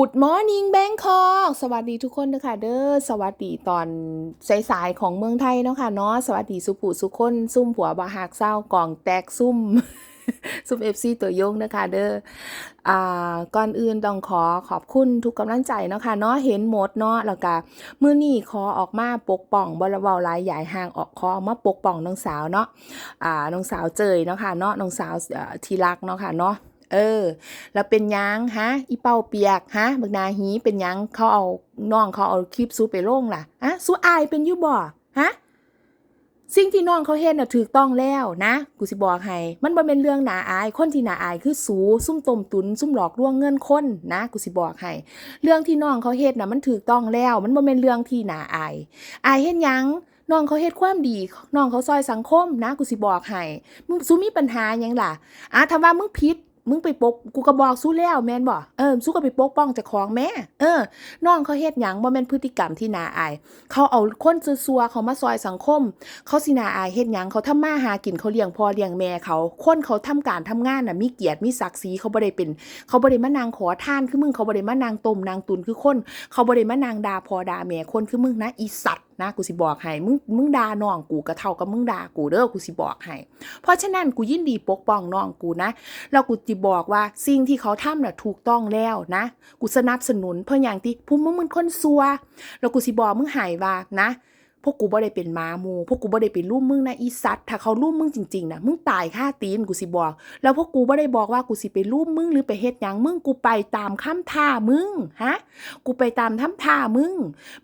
Good Morning Bangkok สวัสดีทุกคนนะคะเด้อสวัสดีตอนสายๆของเมืองไทยเนาะค่ะเนาะสวัสดีสุผู้สุคนซุ่มผัวบาหักเศร้ากล่องแตกซุ่มซุ่มเอฟซีตัวยงนะคะเด้ออ่าก่อนอื่นต้องขอขอบคุณทุกกำลังใจเนาะค่ะเนาะเห็นหมดเนาะแล้วก็มื้อนี้ขอออกมาปกป้องบ่ละเว้าหลายใหญ่ห่างออกขอออกมาปกป้องน้องสาวเนาะอ่าน้องสาวเจยเนาะค่ะเนาะน้องสาวที่รักเนาะค่ะเนาะ เออ แล้วเป็นยังฮะ อีเป้าเปียกฮะบักนาหีเป็นยังเขาเอาน้องเขาเอาคลิปซูไปลงล่ะอะซูอายเป็นยูบ่ฮะสิ่งที่น้องเขาเฮ็ดน่ะถูกต้องแล้วนะ กูสิบอกให้ มันบ่เป็นเรื่องหนาอาย คนที่หนาอายคือสูซุ่มต้มตุน ซุ่มหลอกลวงเงินคนนะ กูสิบอกให้ เรื่องที่น้องเขาเฮ็ดน่ะมันถูกต้องแล้ว มันบ่เป็นเรื่องที่หนาอาย อายเฮ็ดยังน้องเขาเฮ็ดความดี น้องเขาซอยสังคมนะ กูสิบอกให้ มึงซูมีปัญหายังล่ะอะถ้าว่ามึงผิด มึงไปปกกูก็บอกสู้แล้วแม่นบ่เออสู้ก็ไปปกป้องจ้าของแม่เออน้องเขาเฮ็ดหยังบ่แม่นพฤติกรรมที่น่าอาย เขาเอาคนซัวเขามาซอยสังคม เขาสิน่าอายเฮ็ดหยังเขาทำมาหากินเขาเลี้ยงพ่อเลี้ยงแม่เขาคนเขาทำการทำงานน่ะมีเกียรติมีศักดิ์ศรีเขาบ่ได้เป็น เขาบ่ได้มานางขอทานคือมึงเขาบ่ได้มานางต้มนางตุนคือคน เขาบ่ได้มานางด่าพ่อด่าแม่คนคือมึงนะอีสัตว นะกูสิบอกให้มึงมึงด่าน้องกูก็เท่ากับมึงด่ากูเด้อกูสิบอกให้เพราะฉะนั้นกูยินดีปกป้องน้องกูนะแล้วกูจะบอกว่าสิ่งที่เขาทำน่ะถูกต้องแล้วนะ กูสนับสนุนเพราะอย่างที่ผู้มึงมันคนซัวแล้วกูสิบอกมึงใหายว่านะ พวกกูบ่ได้เป็นหมามูพวกกูบ่ได้เป็นลูกมึงนะอีสัตถ้าเขาลูกมึงจริงๆนะมึงตายค่าตีนกูสิบอก แล้วพวกกูบ่ได้บอกว่ากูสิไปลูกมึงหรือไปเฮ็ดหยังมึงกูไปตามคำท่ามึงฮะกูไปตามทำท่ามึง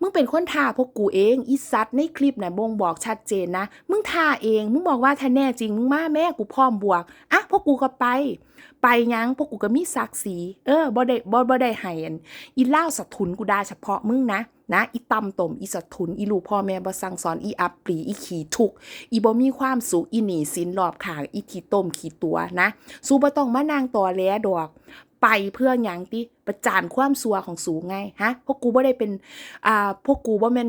มึงเป็นคนท่าพวกกูเองอีสัตในคลิปน่ะบ่งบอกชัดเจนนะมึงท่าเองมึงบอกว่าถ้าแน่จริงมึงมาแม่กูพร้อมบวกอะพวกกูก็ไป ไปยังพวกกูก็มีศักดิ์ศรีเออบ่ได้บ่บ่ได้ให้อันอีล่าสะทุนกูได่าเฉพาะมึงนะ นะอีตำตมอีสะทุนอีลูกพ่อแม่บ่สั่งสอนอีอับปรีอีขี้ทุกอีบ่มีความสุขอีหนีสินรอบขางอีขี้ต้มขี้ตัวนะสูบ่ต้องมานางตอแหลดอกไปเพื่อหยังติประจานความสัวของสูงไงฮะพวกกูบ่ได้เป็นอ่าพวกกูบ่แม่น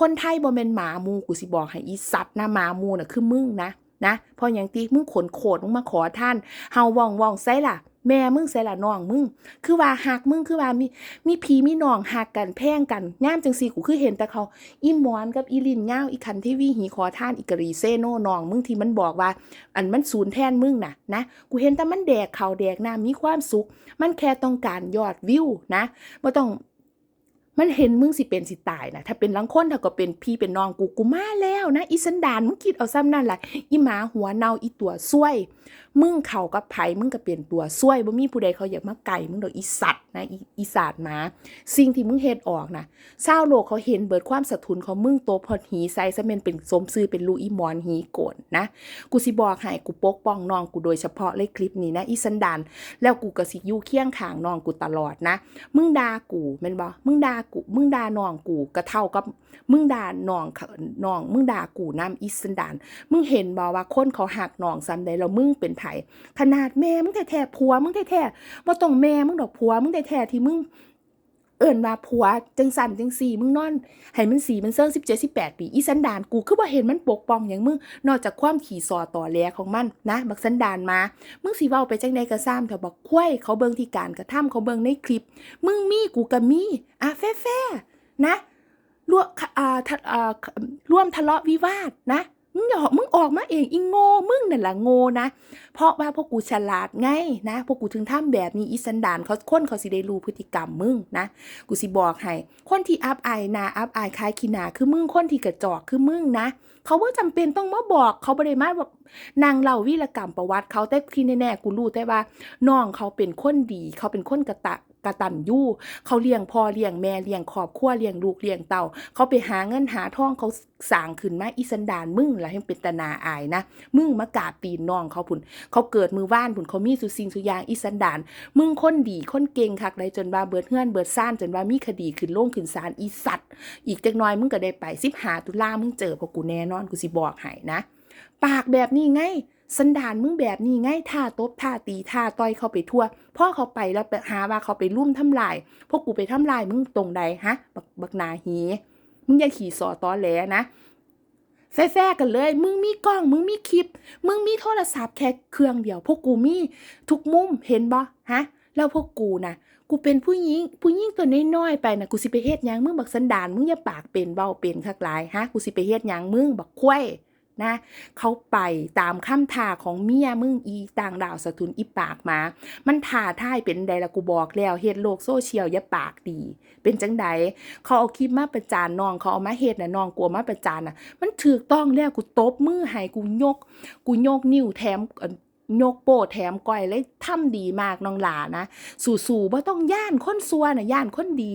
คนไทยบ่แม่นหมาหมูกูสิบอกให้อีสัตว์นะหมาหมูน่ะคือมึงนะนะพราะหยังติมึงขนโขดมึงมาขอท่านเฮาว่องว่องใส่ล่ะ แม่มึงใส่ละน้องมึง คือว่าหักมึงคือว่ามีมีพีมีน้องหักกันแพ่งกันย่ามจังซี่กูคือเห็นแต่เขาอีหมอนกับอีลินยาอีคันที่วีหีขอท่านอีกรีเซโนน้องมึงที่มันบอกว่า อันมันศูนย์แทนมึงนะนะกูเห็นแต่มันแดกเขาแดกน้ำมีความสุข มันแค่ต้องการยอดวิวนะบ่ต้องมันเห็นมึงสิเป็นสิตายนะถ้าเป็นลังคนถ้าก็เป็นพี่เป็นน้องกูกูมาแล้วนะอีสันดานมึงคิดเอาซ้ำนั่นแหละอีหมาหัวเนาอีตัวซวยมึงเข่ากับไผมึงก็เปลี่ยนตัวซวยบ่มีผู้ใดเขาอยากมาไก่มึงดอกอีสัตว์นะอีอีสาดหมาสิ่งที่มึงเฮ็ดออกนะชาโลกเขาเห็นเบิดความสะทุนของมึงโตพอดหีใส่ซมนเป็นสมซื่อเป็นลูอีมอนหีโกนนะกูสิบอกให้กูปกป้องน้องกูโดยเฉพาะเลยคลิปนี้นะอีสันดานแล้วกูก็สิยู่เคียงข้างน้องกูตลอดนะ มึงด่ากูแม่นบ่มึงด่ากูมึงด่าน้องกูก็เท่ากับมึงด่าน้องน้องมึงด่ากูน้ำอีสันดานมึงเห็นบ่ว่าคนเขาหักน้องซ้ำใดแล้วมึงเป็นไผขนาดแม่มึงแท้ๆผัวมึงแท้ๆบ่ต้องแม่มึงดอกผัวมึงแท้ๆที่มึงเอิ้นว่าผัวจังสันจังสี่มึงนอนให้มันสีมันเซิง17 18ปี อีสันดานกูคือบ่าเห็นมันปกป้องหยังมึง นอกจากความขี่ซอต่อแลของมันนะ บักสันดานมา มึงสิเว้าไปจังใดก็ซ้ำเถอะบักควายเขาเบิ่งที่การกระทำเขาเบิ่งในคลิป มึงมีกูก็มีอะแฟๆนะร่วมอ่าทะอ่าร่วมทะเลาะวิวาทนะ มึงอย่ามึงออกมาเองอีโง่มึงนั่นแหละโง่นะ เพราะว่าพวกกูฉลาดไงนะพวกกูถึงทำแบบนี้อีสันดานเขาคนเขาสิได้รู้พฤติกรรมมึงนะกูสิบอกให้คนที่อับอายนาอับอายคล้ายขี้นาคือมึงคนที่กระจอกคือมึงนะเขาว่าจำเป็นต้องมาบอกเขาบ่ได้มาแบบนางเล่าวีรกรรมประวัติเขาแต่ที่แน่ๆกูรู้แต่ว่าน้องเขาเป็นคนดี เขาเป็นคนกระตะ กระตันยู่เขาเลี้ยงพ่อเลี้ยงแม่เลี้ยงครอบครัวเลี้ยงลูกเลี้ยงเต่าเขาไปหาเงินหาทองเขาสร้างขึ้นมาอีสันดานมึงล่ะให้เป็นตนาอายนะมึงมากาบตีนน้องเขาพุ่นเขาเกิดมือว่านพุ่นเขามีสุสิ่งสุยางอีสันดาน มึงคนดีคนเก่งคักเลยจนว่าเบิดเฮือนเบิดซ่านจนว่ามีคดีขึ้นโล่งขึ้นศาลอีสัตว์ อีกจักน้อยมึงก็ได้ไปสิบหาตุลามึงเจอพวกกูแน่นอนกูสิบอกให้นะ ปากแบบนี้ไง สันดานมึงแบบนี้ไงท่าตบท่าตีท่าต่อยเข้าไปทั่วพ่อเขาไปแล้วหาว่าเขาไปลุ่มทำลาย พวกกูไปทำลายมึงตรงใดฮะ บักบักนาหีมึงอย่าขี่สอตอแหลนะแฟร์ๆกันเลย มึงมีกล้อง มึงมีคลิป มึงมีโทรศัพท์แค่เครื่องเดียว พวกกูมีทุกมุมเห็นบ่ฮะ แล้วพวกกูนะกูเป็นผู้หญิง ผู้หญิงตัวน้อยๆไปนะกูสิไปเฮ็ดยังมึงบักสันดาน มึงอย่าปากเป็นเบ้าเป็นคักหลายฮะ กูสิไปเฮ็ดยังมึงบักควย นะเขาไปตามคำท่าของเมียมึงอีต่างดาวสะทุนอีปากมา มันท่าท่ายเป็นใดละกูบอกแล้วเฮ็ดโลกโซเชียลอย่าปากดี เป็นจังใดเขาเอาคลิปมาประจานน้องเขาเอามาเฮ็ดน่ะน้องกลัวมาประจานน่ะมันถูกต้องแล้วกูตบมือให้กูยก กูยกนิ้วแถมยกโป้แถมก้อยเลยทำดีมากน้องหลานะ สู่ๆบ่าต้องย่านคนซัวน่ะย่านคนดี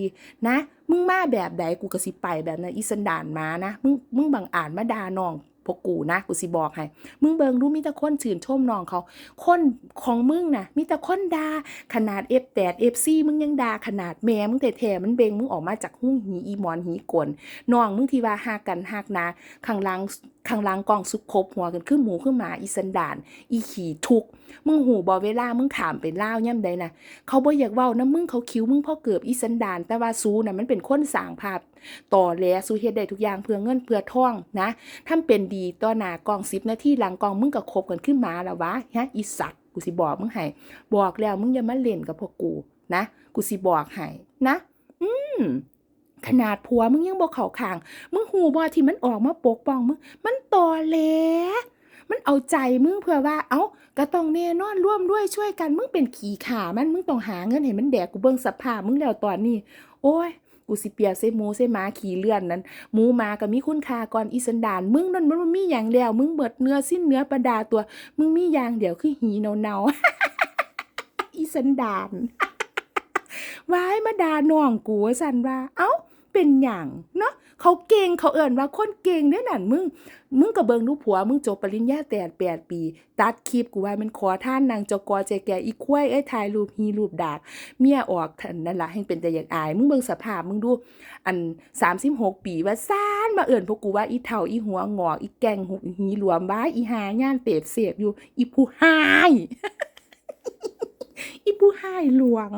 นะ มึงมาแบบใดกูก็สิไปแบบนั้นอีสันดานมานะ มึงมึงบังอ่าจมาดาน้อง พวกกูนะกูสิบอกให้ มึงเบิงรู้มีแต่คนชื่นชมน้องเขา คนของมึงน่ะมีแต่คนด่าขนาด F8 FC มึงยังด่าขนาดแม่มึงแท้มันเบงมึงออกมาจากหู้หีอีมอนหีกลน้องมึงที่ว่าหากันหักนาข้างหลัง ข้างหลังกองสุกคบหัวกันขึ้นหมูขึ้นหมาอีสันดาน อีขี่ทุก มึงหูบอเวลา มึงถามเป็นเล่าย่ำใดนะเขาบ่อยากเว้านะมึงเขาคิ้วมึงพ่อเกือบอีสันดาน แต่ว่าซูน่ะมันเป็นคนสางภาพ ต่อแลซูเฮ็ดได้ทุกอย่างเพื่อเงินเพื่อท่องนะทำเป็นดีต่อหน้ากอง10นาทีหลังกองมึงก็คบกันขึ้นมาแล้ววะฮะอีสัตว์กูสิบอกมึงให้บอกแล้วมึงอย่ามาเล่นกับพวกกูนะ กูสิบอกให้นะ อืม ขนาดผัวมึงยังบอกเขาข้าง มึงหูบอที่มันออกมาปกป้องมึง มันตอแหลมันเอาใจมึงเพื่อว่า เอ้าก็ต้องแน่นอนร่วมด้วยช่วยกัน มึงเป็นขี่ขามันมึงต้องหาเงินให้มันแดกกูเบิ่งสภาพมึงแล้วตอนนี้ โอ้ย กูสิเปียบใส่หมูใส่หมาขี่เลื่อนนั้นหมูมาก็มีคุณค่าก่อนอีสันดาน มึงนั่นมันมีอย่างแล้วมึงเบิดเนื้อสิ้นเนื้อประดาตัว มึงมีอย่างเดียวคือหีเนาๆอีสันดานว้ายมาดาน้องกูสันว่า เอ้า เป็นหยังเนาะเขาเก่งเขาเอิ่นว่าคนเก่งเด้อนั่นมึง มึงก็เบิงดูผัว มึงจบปริญญาแต่แปดปี ตัดคลิปกูว่ามันขอท่านนางจกอใจแก่อีควายเอ้ยถ่ายรูปฮีรูปดาก เมียออกทันนั่นละให้เป็นแต่อยากอาย มึงเบิงสภาพมึงดู อัน36ปีว่าซ่านมาเอิ่นพวกกูว่าอีเฒ่าอีหัวงอกอีแกงหุหีหลวมบ้าอีหาย่านเตบเสพอยู่ อีผู้หายอีผู้หายหลวง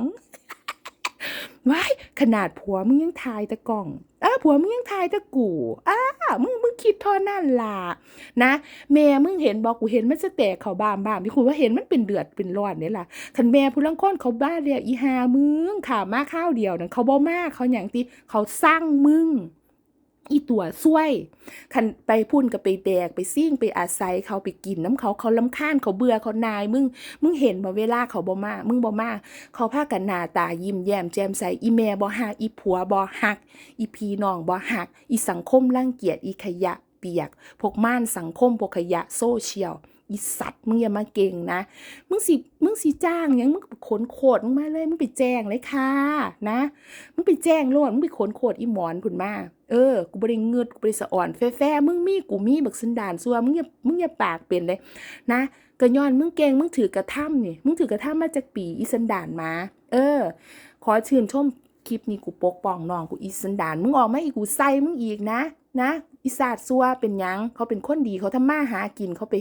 ว้ายขนาดผัวมึงยังทายตะกล่องอ้าผัวมึงยังทายตะกูอ้ามึงมึงคิดท่อนั่นล่ะนะแม่มึงเห็นบอกกูเห็นมันจะแตกเขาบ้ามบ้ามพี่คุณว่าเห็นมันเป็นเดือดเป็นร้อนเนี่ยล่ะคันแม่ผู้ลังค้นเขาบ้าเรียกอีหามึงข่ามาข้าวเดียวนั่นเขาบ่มาเขาอย่างที่เขาสร้างมึง อีตัวซวยคันไปพุ่นก็ไปแดกไปซิ่งไปอาศัยเขาไปกินน้ำเขาเขาลำคาญเขาเบื่อเขานาย มึงมึงเห็นมาเวลาเขาบ่มา มึงบ่มา เขาพากันหน้าตายิ้มแย้มแจ่มใสอีแม่บ่หักอีผัวบ่หัก อีพี่น้องบ่หัก อีสังคมรังเกียจอีขยะเปียกพวกม่านสังคมพวกขยะโซเชียล อีสัตว์มึงอย่ามาเก่งนะ มึงสิมึงสิจ้างยังมึงไปขนโคดมึงมาเลยมึงไปแจ้งเลยค่ะนะ มึงไปแจ้งโลดมึงไปขนโคดอีหมอนพุ่นมาเออ กูบ่ได้เงืดกูบ่ได้สะอ่อนแฟ่ๆมึงมีกูมีบักสันดานซัวมึงอย่ามึงอย่าปากเป็นเลยนะก็ย้อนมึงเก่งมึงถือกระท่ำนี่มึงถือกระท่ำมาจากปีอีสันดานมา เออ ขอชื่นชมคลิปนี้กูปกป้องน้องกูอีสันดาน มึงออกมาอีกกูใส่มึงอีกนะ นะอิสาดซัวเป็นหยังเขาเป็นคนดีเขาทำมาหากินเขาไป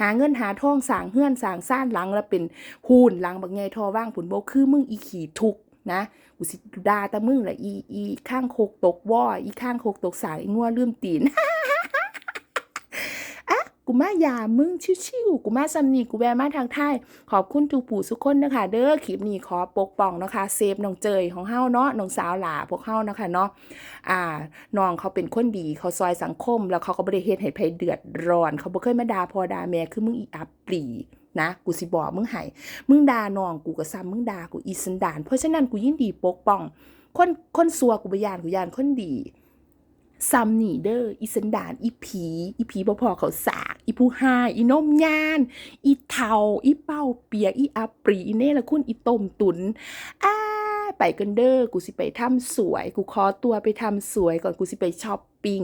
หาเงินหาทองสางเฮือนสางซ่านหลังแล้วเป็นหูนหลังบักไงทอว่างผุนโบคือมึงอีขี่ทุกนะกูสิดาตะมึงแหละอีอีข้างโคกตกว่ออีข้างโคกตกสายอีงัวลืมตีน กูมายามึงชิวๆกูมาซัมนี่กูแวมาทางไทยขอบคุณจูปู่สุกคนนะคะเด้อคลิปนี้ขอปกป้องนะคะเซฟน้องเจยของเฮาเนาะน้องสาวหลาพวกเฮานะคะเนาะอ่าน้องเขาเป็นคนดีเขาซอยสังคม แล้วเขาก็บ่ได้เฮ็ดให้ไผเดือดร้อน เขาบ่เคยมาด่าพอด่าแม่คือมึงอีอับปรีนะกูสิบอกมึงให้มึงด่าน้องกูก็ซ้ำมึงด่ากูอีสันดาน เพราะฉะนั้นกูยินดีปกป้อง คนคนซัวกูบยานกูยานคนดีซัมนี่เด้ออีสันดาน อีผี อีผีบ่พอเขาสา อีผู้หาอีนมยาน อีเทาอีเป้าเปียอีอาปรีอีเน่ละคุณอีต้มตุนอ่าไปกันเด้อกูสิไปทำสวย กูขอตัวไปทำสวยก่อนกูสิไปช้อปปิ้ง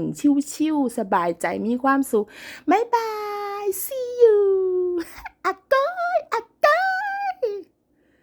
ชิวๆสบายใจมีความสุขบายบาย see you อะโก